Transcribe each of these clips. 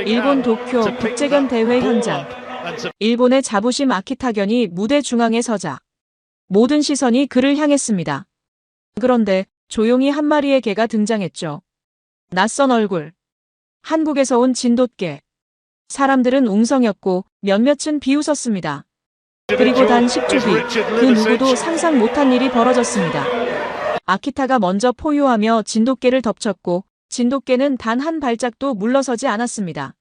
일본 도쿄 국제견 대회 현장. 일본의 자부심 아키타견이 무대 중앙에 서자 모든 시선이 그를 향했습니다. 그런데 조용히 한 마리의 개가 등장했죠. 낯선 얼굴. 한국에서 온 진돗개. 사람들은 웅성였고 몇몇은 비웃었습니다. 그리고 단 10초 뒤 그 누구도 상상 못한 일이 벌어졌습니다. 아키타가 먼저 포효하며 진돗개를 덮쳤고 진돗개는 단 한 발짝도 물러서지 않았습니다.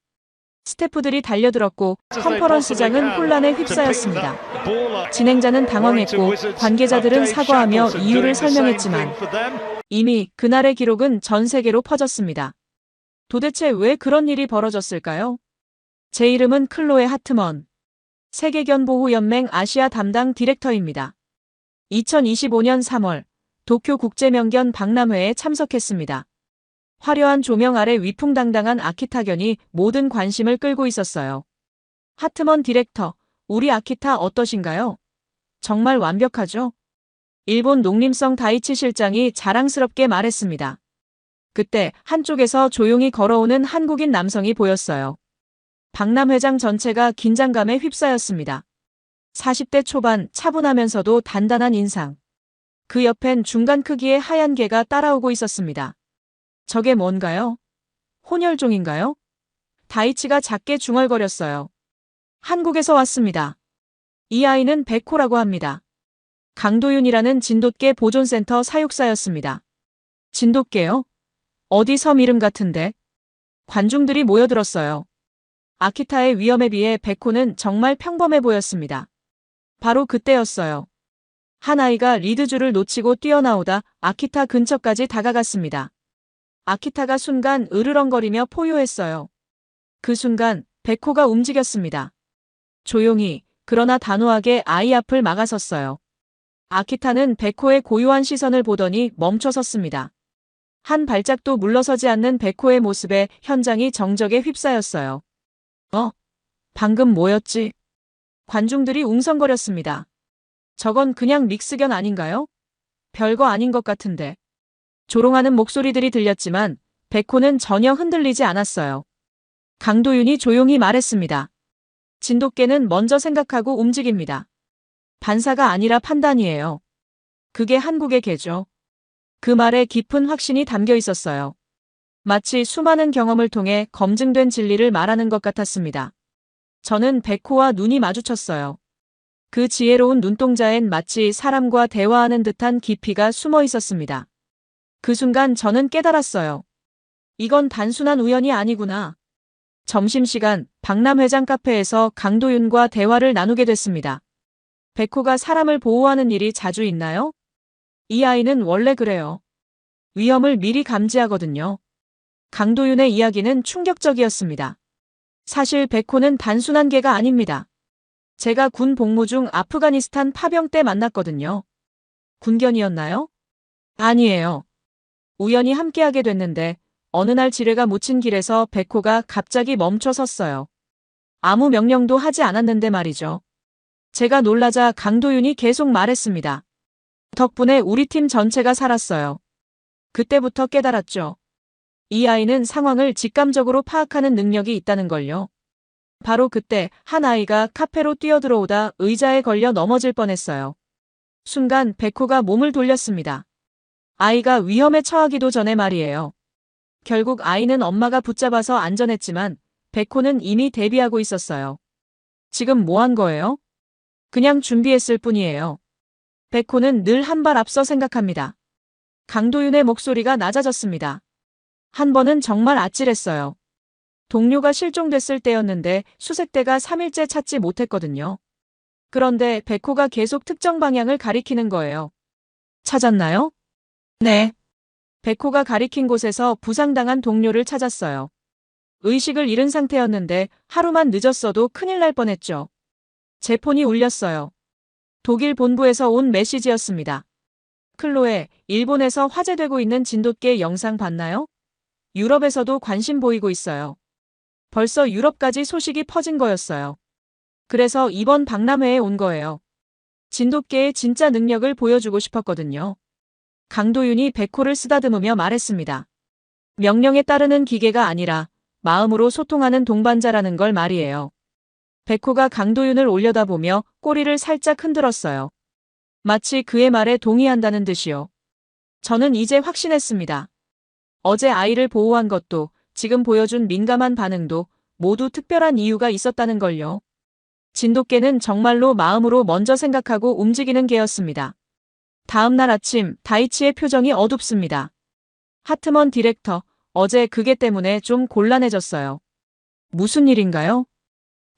스태프들이 달려들었고 컨퍼런스장은 혼란에 휩싸였습니다. 진행자는 당황했고 관계자들은 사과하며 이유를 설명했지만 이미 그날의 기록은 전 세계로 퍼졌습니다. 도대체 왜 그런 일이 벌어졌을까요? 제 이름은 클로에 하트먼. 세계견보호연맹 아시아 담당 디렉터입니다. 2025년 3월 도쿄 국제명견 박람회에 참석했습니다. 화려한 조명 아래 위풍당당한 아키타견이 모든 관심을 끌고 있었어요. 하트먼 디렉터, 우리 아키타 어떠신가요? 정말 완벽하죠? 일본 농림성 다이치 실장이 자랑스럽게 말했습니다. 그때 한쪽에서 조용히 걸어오는 한국인 남성이 보였어요. 박람회장 전체가 긴장감에 휩싸였습니다. 40대 초반 차분하면서도 단단한 인상. 그 옆엔 중간 크기의 하얀 개가 따라오고 있었습니다. 저게 뭔가요? 혼혈종인가요? 다이치가 작게 중얼거렸어요. 한국에서 왔습니다. 이 아이는 백호라고 합니다. 강도윤이라는 진돗개 보존센터 사육사였습니다. 진돗개요? 어디 섬 이름 같은데? 관중들이 모여들었어요. 아키타의 위험에 비해 백호는 정말 평범해 보였습니다. 바로 그때였어요. 한 아이가 리드줄을 놓치고 뛰어나오다 아키타 근처까지 다가갔습니다. 아키타가 순간 으르렁거리며 포효했어요. 그 순간 백호가 움직였습니다. 조용히 그러나 단호하게 아이 앞을 막아섰어요. 아키타는 백호의 고요한 시선을 보더니 멈춰섰습니다. 한 발짝도 물러서지 않는 백호의 모습에 현장이 정적에 휩싸였어요. 어? 방금 뭐였지? 관중들이 웅성거렸습니다. 저건 그냥 믹스견 아닌가요? 별거 아닌 것 같은데. 조롱하는 목소리들이 들렸지만 백호는 전혀 흔들리지 않았어요. 강도윤이 조용히 말했습니다. 진돗개는 먼저 생각하고 움직입니다. 반사가 아니라 판단이에요. 그게 한국의 개죠. 그 말에 깊은 확신이 담겨 있었어요. 마치 수많은 경험을 통해 검증된 진리를 말하는 것 같았습니다. 저는 백호와 눈이 마주쳤어요. 그 지혜로운 눈동자엔 마치 사람과 대화하는 듯한 깊이가 숨어 있었습니다. 그 순간 저는 깨달았어요. 이건 단순한 우연이 아니구나. 점심시간 박람 회장 카페에서 강도윤과 대화를 나누게 됐습니다. 백호가 사람을 보호하는 일이 자주 있나요? 이 아이는 원래 그래요. 위험을 미리 감지하거든요. 강도윤의 이야기는 충격적이었습니다. 사실 백호는 단순한 개가 아닙니다. 제가 군 복무 중 아프가니스탄 파병 때 만났거든요. 군견이었나요? 아니에요. 우연히 함께하게 됐는데 어느 날 지뢰가 묻힌 길에서 백호가 갑자기 멈춰 섰어요. 아무 명령도 하지 않았는데 말이죠. 제가 놀라자 강도윤이 계속 말했습니다. 덕분에 우리 팀 전체가 살았어요. 그때부터 깨달았죠. 이 아이는 상황을 직감적으로 파악하는 능력이 있다는 걸요. 바로 그때 한 아이가 카페로 뛰어들어오다 의자에 걸려 넘어질 뻔했어요. 순간 백호가 몸을 돌렸습니다. 아이가 위험에 처하기도 전에 말이에요. 결국 아이는 엄마가 붙잡아서 안전했지만 백호는 이미 대비하고 있었어요. 지금 뭐 한 거예요? 그냥 준비했을 뿐이에요. 백호는 늘 한 발 앞서 생각합니다. 강도윤의 목소리가 낮아졌습니다. 한 번은 정말 아찔했어요. 동료가 실종됐을 때였는데 수색대가 3일째 찾지 못했거든요. 그런데 백호가 계속 특정 방향을 가리키는 거예요. 찾았나요? 네. 백호가 가리킨 곳에서 부상당한 동료를 찾았어요. 의식을 잃은 상태였는데 하루만 늦었어도 큰일 날 뻔했죠. 제 폰이 울렸어요. 독일 본부에서 온 메시지였습니다. 클로에, 일본에서 화제되고 있는 진돗개 영상 봤나요? 유럽에서도 관심 보이고 있어요. 벌써 유럽까지 소식이 퍼진 거였어요. 그래서 이번 박람회에 온 거예요. 진돗개의 진짜 능력을 보여주고 싶었거든요. 강도윤이 백호를 쓰다듬으며 말했습니다. 명령에 따르는 기계가 아니라 마음으로 소통하는 동반자라는 걸 말이에요. 백호가 강도윤을 올려다보며 꼬리를 살짝 흔들었어요. 마치 그의 말에 동의한다는 듯이요. 저는 이제 확신했습니다. 어제 아이를 보호한 것도 지금 보여준 민감한 반응도 모두 특별한 이유가 있었다는 걸요. 진돗개는 정말로 마음으로 먼저 생각하고 움직이는 개였습니다. 다음 날 아침 다이치의 표정이 어둡습니다. 하트먼 디렉터, 어제 그게 때문에 좀 곤란해졌어요. 무슨 일인가요?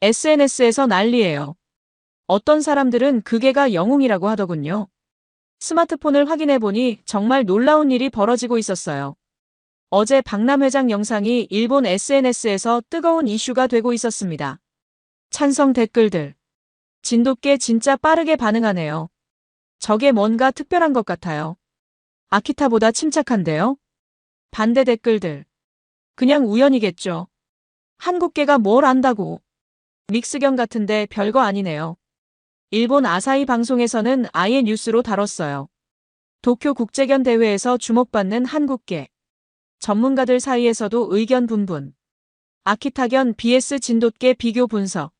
SNS에서 난리예요. 어떤 사람들은 그게가 영웅이라고 하더군요. 스마트폰을 확인해보니 정말 놀라운 일이 벌어지고 있었어요. 어제 박람 회장 영상이 일본 SNS에서 뜨거운 이슈가 되고 있었습니다. 찬성 댓글들. 진돗개 진짜 빠르게 반응하네요. 저게 뭔가 특별한 것 같아요. 아키타보다 침착한데요? 반대 댓글들. 그냥 우연이겠죠. 한국개가 뭘 안다고. 믹스견 같은데 별거 아니네요. 일본 아사히 방송에서는 아예 뉴스로 다뤘어요. 도쿄 국제견 대회에서 주목받는 한국계. 전문가들 사이에서도 의견 분분. 아키타견 BS 진돗개 비교 분석.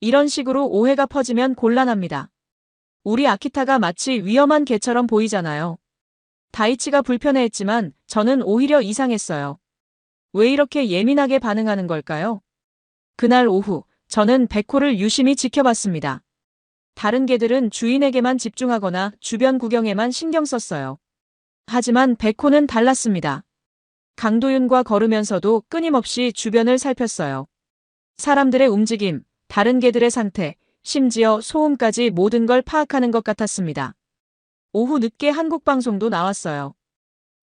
이런 식으로 오해가 퍼지면 곤란합니다. 우리 아키타가 마치 위험한 개처럼 보이잖아요. 다이치가 불편해했지만 저는 오히려 이상했어요. 왜 이렇게 예민하게 반응하는 걸까요? 그날 오후 저는 백호를 유심히 지켜봤습니다. 다른 개들은 주인에게만 집중하거나 주변 구경에만 신경 썼어요. 하지만 백호는 달랐습니다. 강도윤과 걸으면서도 끊임없이 주변을 살폈어요. 사람들의 움직임, 다른 개들의 상태, 심지어 소음까지 모든 걸 파악하는 것 같았습니다. 오후 늦게 한국 방송도 나왔어요.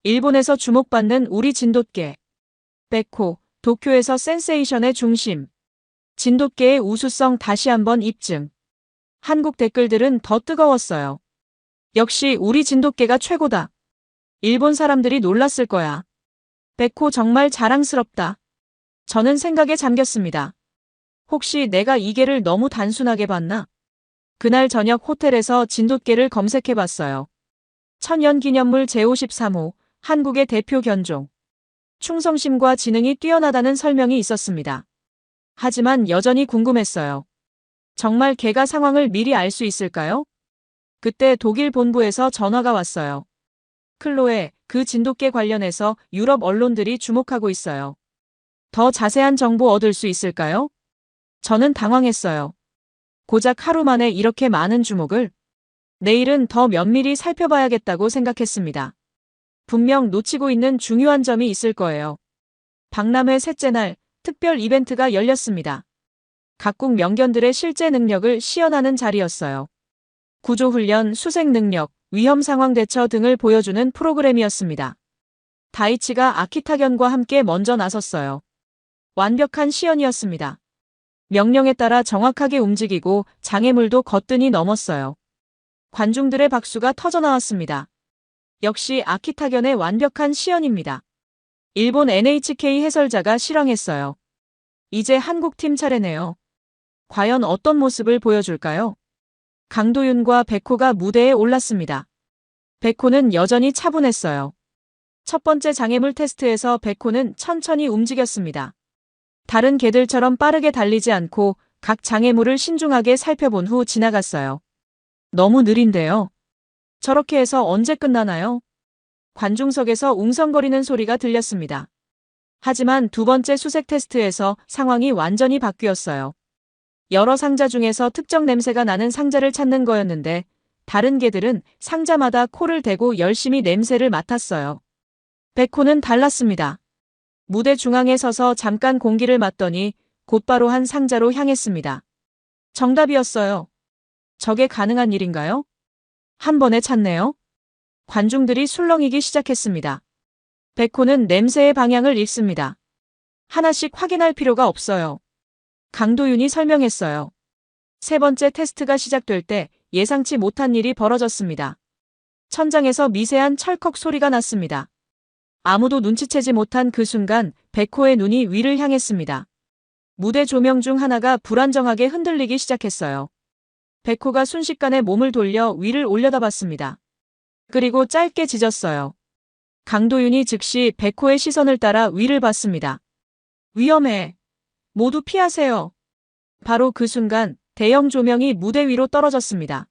일본에서 주목받는 우리 진돗개. 백호, 도쿄에서 센세이션의 중심. 진돗개의 우수성 다시 한번 입증. 한국 댓글들은 더 뜨거웠어요. 역시 우리 진돗개가 최고다. 일본 사람들이 놀랐을 거야. 백호 정말 자랑스럽다. 저는 생각에 잠겼습니다. 혹시 내가 이 개를 너무 단순하게 봤나? 그날 저녁 호텔에서 진돗개를 검색해 봤어요. 천연기념물 제53호, 한국의 대표 견종. 충성심과 지능이 뛰어나다는 설명이 있었습니다. 하지만 여전히 궁금했어요. 정말 개가 상황을 미리 알 수 있을까요? 그때 독일 본부에서 전화가 왔어요. 클로에 그 진돗개 관련해서 유럽 언론들이 주목하고 있어요. 더 자세한 정보 얻을 수 있을까요? 저는 당황했어요. 고작 하루 만에 이렇게 많은 주목을 내일은 더 면밀히 살펴봐야겠다고 생각했습니다. 분명 놓치고 있는 중요한 점이 있을 거예요. 박람회 셋째 날 특별 이벤트가 열렸습니다. 각국 명견들의 실제 능력을 시연하는 자리였어요. 구조훈련, 수색 능력, 위험 상황 대처 등을 보여주는 프로그램이었습니다. 다이치가 아키타견과 함께 먼저 나섰어요. 완벽한 시연이었습니다. 명령에 따라 정확하게 움직이고 장애물도 거뜬히 넘었어요. 관중들의 박수가 터져나왔습니다. 역시 아키타견의 완벽한 시연입니다. 일본 NHK 해설자가 실황했어요. 이제 한국팀 차례네요. 과연 어떤 모습을 보여줄까요? 강도윤과 백호가 무대에 올랐습니다. 백호는 여전히 차분했어요. 첫 번째 장애물 테스트에서 백호는 천천히 움직였습니다. 다른 개들처럼 빠르게 달리지 않고 각 장애물을 신중하게 살펴본 후 지나갔어요. 너무 느린데요. 저렇게 해서 언제 끝나나요? 관중석에서 웅성거리는 소리가 들렸습니다. 하지만 두 번째 수색 테스트에서 상황이 완전히 바뀌었어요. 여러 상자 중에서 특정 냄새가 나는 상자를 찾는 거였는데 다른 개들은 상자마다 코를 대고 열심히 냄새를 맡았어요. 백호는 달랐습니다. 무대 중앙에 서서 잠깐 공기를 맞더니 곧바로 한 상자로 향했습니다. 정답이었어요. 저게 가능한 일인가요? 한 번에 찾네요. 관중들이 술렁이기 시작했습니다. 백호는 냄새의 방향을 읽습니다. 하나씩 확인할 필요가 없어요. 강도윤이 설명했어요. 세 번째 테스트가 시작될 때 예상치 못한 일이 벌어졌습니다. 천장에서 미세한 철컥 소리가 났습니다. 아무도 눈치채지 못한 그 순간 백호의 눈이 위를 향했습니다. 무대 조명 중 하나가 불안정하게 흔들리기 시작했어요. 백호가 순식간에 몸을 돌려 위를 올려다봤습니다. 그리고 짧게 짖었어요. 강도윤이 즉시 백호의 시선을 따라 위를 봤습니다. 위험해. 모두 피하세요. 바로 그 순간 대형 조명이 무대 위로 떨어졌습니다.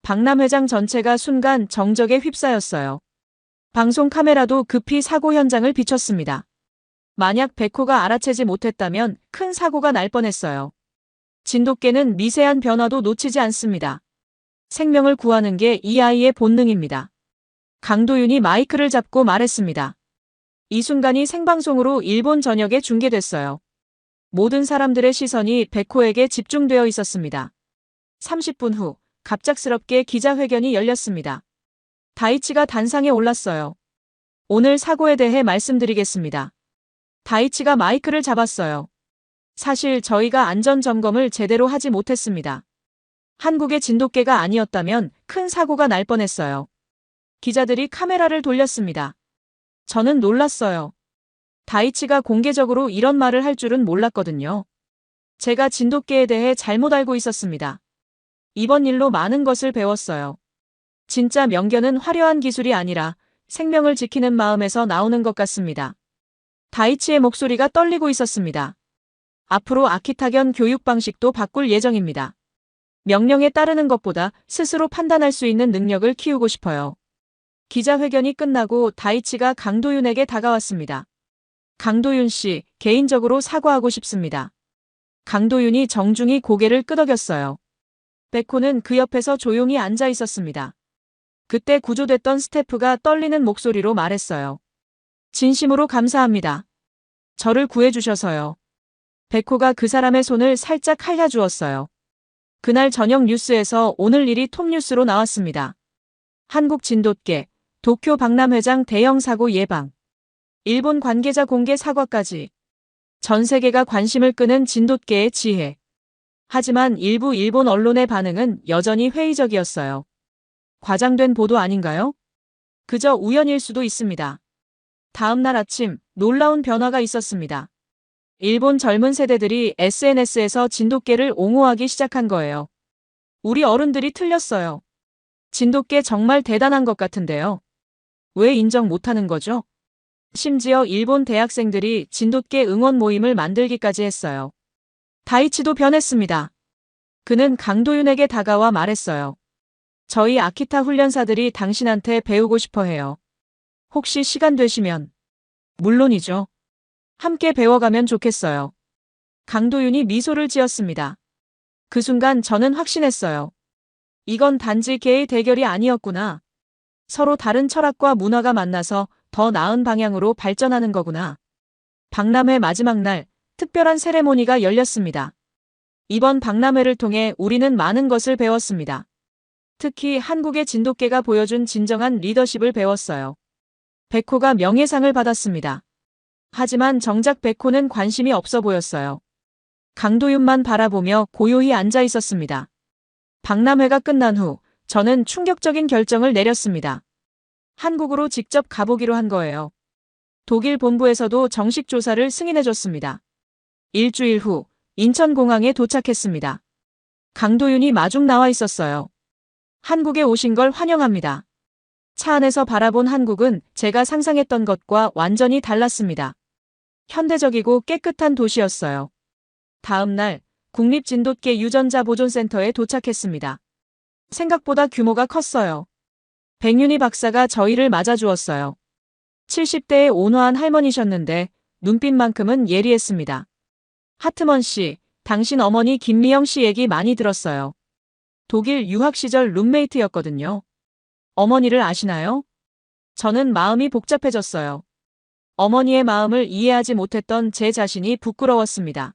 박람 회장 전체가 순간 정적에 휩싸였어요. 방송 카메라도 급히 사고 현장을 비췄습니다. 만약 백호가 알아채지 못했다면 큰 사고가 날 뻔했어요. 진돗개는 미세한 변화도 놓치지 않습니다. 생명을 구하는 게 이 아이의 본능입니다. 강도윤이 마이크를 잡고 말했습니다. 이 순간이 생방송으로 일본 전역에 중계됐어요. 모든 사람들의 시선이 백호에게 집중되어 있었습니다. 30분 후 갑작스럽게 기자회견이 열렸습니다. 다이치가 단상에 올랐어요. 오늘 사고에 대해 말씀드리겠습니다. 다이치가 마이크를 잡았어요. 사실 저희가 안전 점검을 제대로 하지 못했습니다. 한국의 진돗개가 아니었다면 큰 사고가 날 뻔했어요. 기자들이 카메라를 돌렸습니다. 저는 놀랐어요. 다이치가 공개적으로 이런 말을 할 줄은 몰랐거든요. 제가 진돗개에 대해 잘못 알고 있었습니다. 이번 일로 많은 것을 배웠어요. 진짜 명견은 화려한 기술이 아니라 생명을 지키는 마음에서 나오는 것 같습니다. 다이치의 목소리가 떨리고 있었습니다. 앞으로 아키타견 교육 방식도 바꿀 예정입니다. 명령에 따르는 것보다 스스로 판단할 수 있는 능력을 키우고 싶어요. 기자회견이 끝나고 다이치가 강도윤에게 다가왔습니다. 강도윤 씨, 개인적으로 사과하고 싶습니다. 강도윤이 정중히 고개를 끄덕였어요. 백호는 그 옆에서 조용히 앉아 있었습니다. 그때 구조됐던 스태프가 떨리는 목소리로 말했어요. 진심으로 감사합니다. 저를 구해주셔서요. 백호가 그 사람의 손을 살짝 할려주었어요. 그날 저녁 뉴스에서 오늘 일이 톱뉴스로 나왔습니다. 한국 진돗개, 도쿄 박람회장 대형 사고 예방, 일본 관계자 공개 사과까지 전 세계가 관심을 끄는 진돗개의 지혜. 하지만 일부 일본 언론의 반응은 여전히 회의적이었어요. 과장된 보도 아닌가요? 그저 우연일 수도 있습니다. 다음 날 아침 놀라운 변화가 있었습니다. 일본 젊은 세대들이 SNS에서 진돗개를 옹호하기 시작한 거예요. 우리 어른들이 틀렸어요. 진돗개 정말 대단한 것 같은데요. 왜 인정 못하는 거죠? 심지어 일본 대학생들이 진돗개 응원 모임을 만들기까지 했어요. 다이치도 변했습니다. 그는 강도윤에게 다가와 말했어요. 저희 아키타 훈련사들이 당신한테 배우고 싶어 해요. 혹시 시간 되시면. 물론이죠. 함께 배워가면 좋겠어요. 강도윤이 미소를 지었습니다. 그 순간 저는 확신했어요. 이건 단지 개의 대결이 아니었구나. 서로 다른 철학과 문화가 만나서 더 나은 방향으로 발전하는 거구나. 박람회 마지막 날 특별한 세레모니가 열렸습니다. 이번 박람회를 통해 우리는 많은 것을 배웠습니다. 특히 한국의 진돗개가 보여준 진정한 리더십을 배웠어요. 백호가 명예상을 받았습니다. 하지만 정작 백호는 관심이 없어 보였어요. 강도윤만 바라보며 고요히 앉아 있었습니다. 박람회가 끝난 후 저는 충격적인 결정을 내렸습니다. 한국으로 직접 가보기로 한 거예요. 독일 본부에서도 정식 조사를 승인해줬습니다. 일주일 후 인천공항에 도착했습니다. 강도윤이 마중 나와 있었어요. 한국에 오신 걸 환영합니다. 차 안에서 바라본 한국은 제가 상상했던 것과 완전히 달랐습니다. 현대적이고 깨끗한 도시였어요. 다음 날 국립진돗개 유전자 보존센터에 도착했습니다. 생각보다 규모가 컸어요. 백윤희 박사가 저희를 맞아주었어요. 70대의 온화한 할머니셨는데 눈빛만큼은 예리했습니다. 하트먼 씨, 당신 어머니 김미영 씨 얘기 많이 들었어요. 독일 유학 시절 룸메이트였거든요. 어머니를 아시나요? 저는 마음이 복잡해졌어요. 어머니의 마음을 이해하지 못했던 제 자신이 부끄러웠습니다.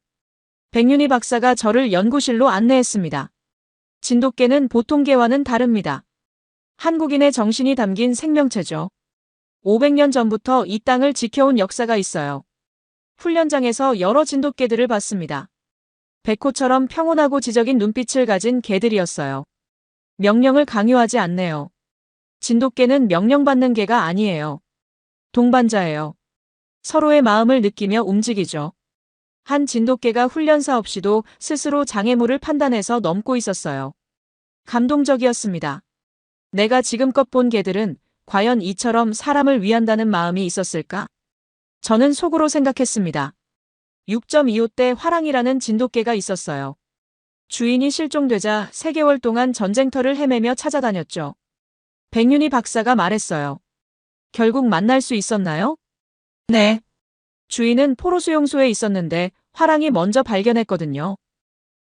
백윤희 박사가 저를 연구실로 안내했습니다. 진돗개는 보통 개와는 다릅니다. 한국인의 정신이 담긴 생명체죠. 500년 전부터 이 땅을 지켜온 역사가 있어요. 훈련장에서 여러 진돗개들을 봤습니다. 백호처럼 평온하고 지적인 눈빛을 가진 개들이었어요. 명령을 강요하지 않네요. 진돗개는 명령받는 개가 아니에요. 동반자예요. 서로의 마음을 느끼며 움직이죠. 한 진돗개가 훈련사 없이도 스스로 장애물을 판단해서 넘고 있었어요. 감동적이었습니다. 내가 지금껏 본 개들은 과연 이처럼 사람을 위한다는 마음이 있었을까? 저는 속으로 생각했습니다. 6.25대 화랑이라는 진돗개가 있었어요. 주인이 실종되자 3개월 동안 전쟁터를 헤매며 찾아다녔죠. 백윤희 박사가 말했어요. 결국 만날 수 있었나요? 네. 주인은 포로수용소에 있었는데 화랑이 먼저 발견했거든요.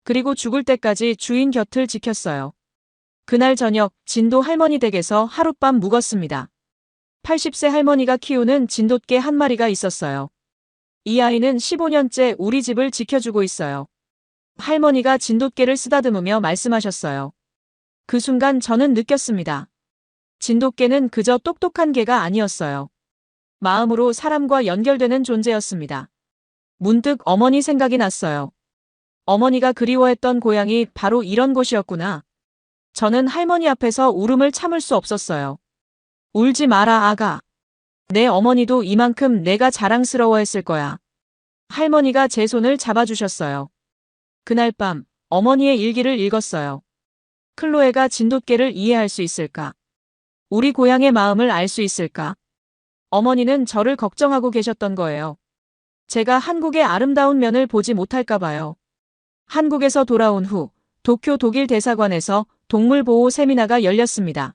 그리고 죽을 때까지 주인 곁을 지켰어요. 그날 저녁 진도 할머니 댁에서 하룻밤 묵었습니다. 80세 할머니가 키우는 진돗개 한 마리가 있었어요. 이 아이는 15년째 우리 집을 지켜주고 있어요. 할머니가 진돗개를 쓰다듬으며 말씀하셨어요. 그 순간 저는 느꼈습니다. 진돗개는 그저 똑똑한 개가 아니었어요. 마음으로 사람과 연결되는 존재였습니다. 문득 어머니 생각이 났어요. 어머니가 그리워했던 고향이 바로 이런 곳이었구나. 저는 할머니 앞에서 울음을 참을 수 없었어요. 울지 마라, 아가. 내 어머니도 이만큼 내가 자랑스러워했을 거야. 할머니가 제 손을 잡아주셨어요. 그날 밤, 어머니의 일기를 읽었어요. 클로에가 진돗개를 이해할 수 있을까? 우리 고향의 마음을 알 수 있을까? 어머니는 저를 걱정하고 계셨던 거예요. 제가 한국의 아름다운 면을 보지 못할까 봐요. 한국에서 돌아온 후 도쿄 독일 대사관에서 동물보호 세미나가 열렸습니다.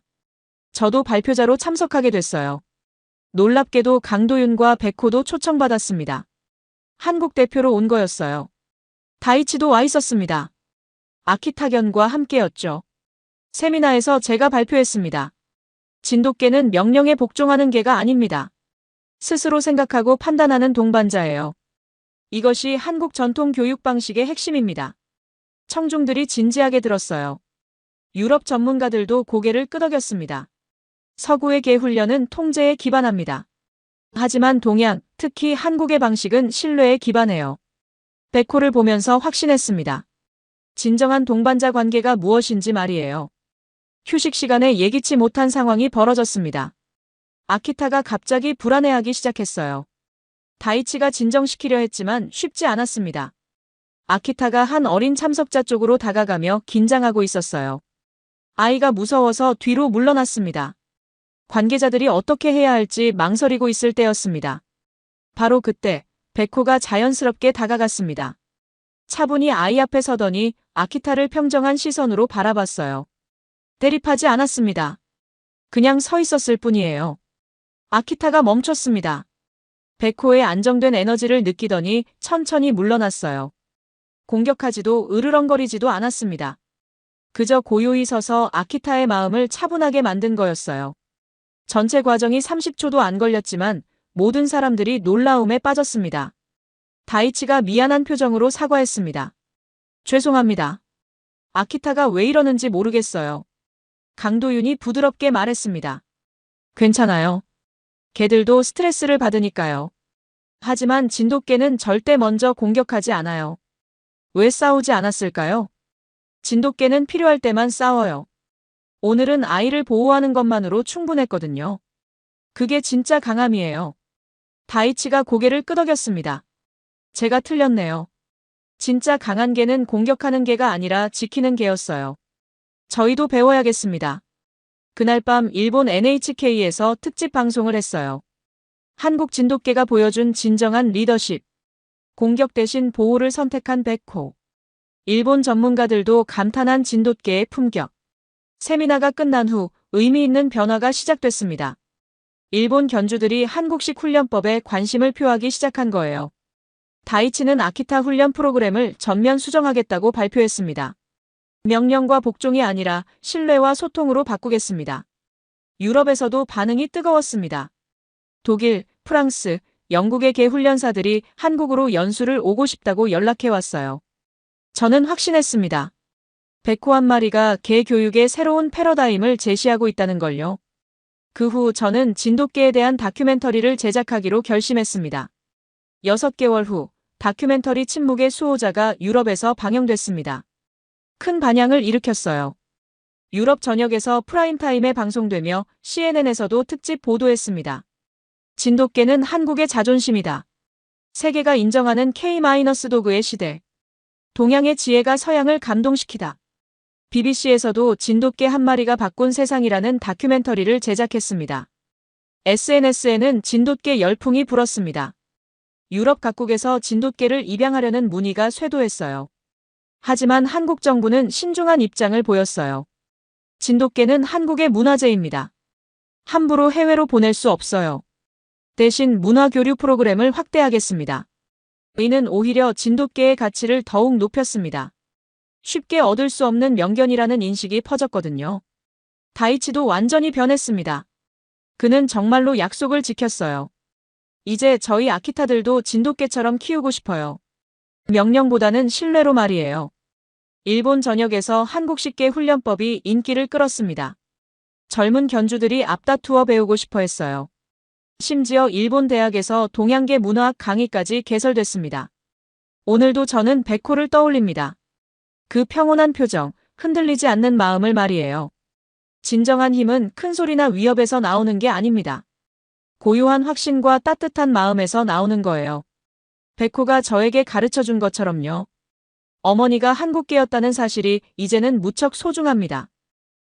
저도 발표자로 참석하게 됐어요. 놀랍게도 강도윤과 백호도 초청받았습니다. 한국 대표로 온 거였어요. 다이치도 와 있었습니다. 아키타견과 함께였죠. 세미나에서 제가 발표했습니다. 진돗개는 명령에 복종하는 개가 아닙니다. 스스로 생각하고 판단하는 동반자예요. 이것이 한국 전통 교육 방식의 핵심입니다. 청중들이 진지하게 들었어요. 유럽 전문가들도 고개를 끄덕였습니다. 서구의 개 훈련은 통제에 기반합니다. 하지만 동양, 특히 한국의 방식은 신뢰에 기반해요. 백호를 보면서 확신했습니다. 진정한 동반자 관계가 무엇인지 말이에요. 휴식 시간에 예기치 못한 상황이 벌어졌습니다. 아키타가 갑자기 불안해하기 시작했어요. 다이치가 진정시키려 했지만 쉽지 않았습니다. 아키타가 한 어린 참석자 쪽으로 다가가며 긴장하고 있었어요. 아이가 무서워서 뒤로 물러났습니다. 관계자들이 어떻게 해야 할지 망설이고 있을 때였습니다. 바로 그때 백호가 자연스럽게 다가갔습니다. 차분히 아이 앞에 서더니 아키타를 평정한 시선으로 바라봤어요. 대립하지 않았습니다. 그냥 서 있었을 뿐이에요. 아키타가 멈췄습니다. 백호의 안정된 에너지를 느끼더니 천천히 물러났어요. 공격하지도 으르렁거리지도 않았습니다. 그저 고요히 서서 아키타의 마음을 차분하게 만든 거였어요. 전체 과정이 30초도 안 걸렸지만 모든 사람들이 놀라움에 빠졌습니다. 다이치가 미안한 표정으로 사과했습니다. 죄송합니다. 아키타가 왜 이러는지 모르겠어요. 강도윤이 부드럽게 말했습니다. 괜찮아요. 개들도 스트레스를 받으니까요. 하지만 진돗개는 절대 먼저 공격하지 않아요. 왜 싸우지 않았을까요? 진돗개는 필요할 때만 싸워요. 오늘은 아이를 보호하는 것만으로 충분했거든요. 그게 진짜 강함이에요. 다이치가 고개를 끄덕였습니다. 제가 틀렸네요. 진짜 강한 개는 공격하는 개가 아니라 지키는 개였어요. 저희도 배워야겠습니다. 그날 밤 일본 NHK에서 특집 방송을 했어요. 한국 진돗개가 보여준 진정한 리더십. 공격 대신 보호를 선택한 백호. 일본 전문가들도 감탄한 진돗개의 품격. 세미나가 끝난 후 의미 있는 변화가 시작됐습니다. 일본 견주들이 한국식 훈련법에 관심을 표하기 시작한 거예요. 다이치는 아키타 훈련 프로그램을 전면 수정하겠다고 발표했습니다. 명령과 복종이 아니라 신뢰와 소통으로 바꾸겠습니다. 유럽에서도 반응이 뜨거웠습니다. 독일, 프랑스, 영국의 개 훈련사들이 한국으로 연수를 오고 싶다고 연락해 왔어요. 저는 확신했습니다. 백호 한 마리가 개 교육의 새로운 패러다임을 제시하고 있다는 걸요. 그 후 저는 진돗개에 대한 다큐멘터리를 제작하기로 결심했습니다. 6개월 후 다큐멘터리 침묵의 수호자가 유럽에서 방영됐습니다. 큰 반향을 일으켰어요. 유럽 전역에서 프라임타임에 방송되며 CNN에서도 특집 보도했습니다. 진돗개는 한국의 자존심이다. 세계가 인정하는 K-도그의 시대. 동양의 지혜가 서양을 감동시키다. BBC에서도 진돗개 한 마리가 바꾼 세상이라는 다큐멘터리를 제작했습니다. SNS에는 진돗개 열풍이 불었습니다. 유럽 각국에서 진돗개를 입양하려는 문의가 쇄도했어요. 하지만 한국 정부는 신중한 입장을 보였어요. 진돗개는 한국의 문화재입니다. 함부로 해외로 보낼 수 없어요. 대신 문화교류 프로그램을 확대하겠습니다. 이는 오히려 진돗개의 가치를 더욱 높였습니다. 쉽게 얻을 수 없는 명견이라는 인식이 퍼졌거든요. 다이치도 완전히 변했습니다. 그는 정말로 약속을 지켰어요. 이제 저희 아키타들도 진돗개처럼 키우고 싶어요. 명령보다는 신뢰로 말이에요. 일본 전역에서 한국식 개 훈련법이 인기를 끌었습니다. 젊은 견주들이 앞다투어 배우고 싶어 했어요. 심지어 일본 대학에서 동양계 문화학 강의까지 개설됐습니다. 오늘도 저는 백호를 떠올립니다. 그 평온한 표정, 흔들리지 않는 마음을 말이에요. 진정한 힘은 큰 소리나 위협에서 나오는 게 아닙니다. 고요한 확신과 따뜻한 마음에서 나오는 거예요. 백호가 저에게 가르쳐 준 것처럼요. 어머니가 한국계였다는 사실이 이제는 무척 소중합니다.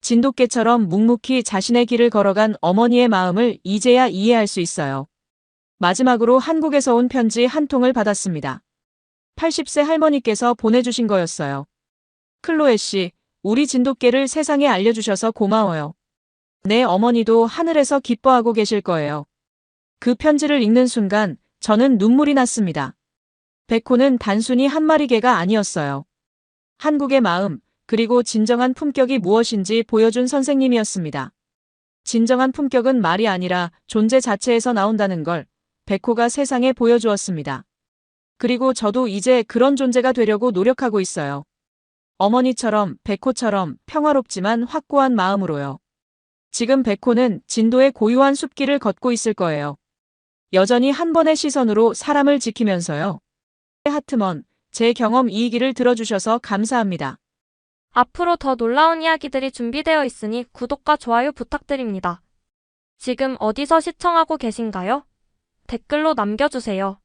진돗개처럼 묵묵히 자신의 길을 걸어간 어머니의 마음을 이제야 이해할 수 있어요. 마지막으로 한국에서 온 편지 한 통을 받았습니다. 80세 할머니께서 보내주신 거였어요. 클로에 씨, 우리 진돗개를 세상에 알려주셔서 고마워요. 내 어머니도 하늘에서 기뻐하고 계실 거예요. 그 편지를 읽는 순간 저는 눈물이 났습니다. 백호는 단순히 한 마리 개가 아니었어요. 한국의 마음, 그리고 진정한 품격이 무엇인지 보여준 선생님이었습니다. 진정한 품격은 말이 아니라 존재 자체에서 나온다는 걸 백호가 세상에 보여주었습니다. 그리고 저도 이제 그런 존재가 되려고 노력하고 있어요. 어머니처럼 백호처럼 평화롭지만 확고한 마음으로요. 지금 백호는 진도의 고요한 숲길을 걷고 있을 거예요. 여전히 한 번의 시선으로 사람을 지키면서요. 하트먼, 제 경험 이 얘기를 들어주셔서 감사합니다. 앞으로 더 놀라운 이야기들이 준비되어 있으니 구독과 좋아요 부탁드립니다. 지금 어디서 시청하고 계신가요? 댓글로 남겨주세요.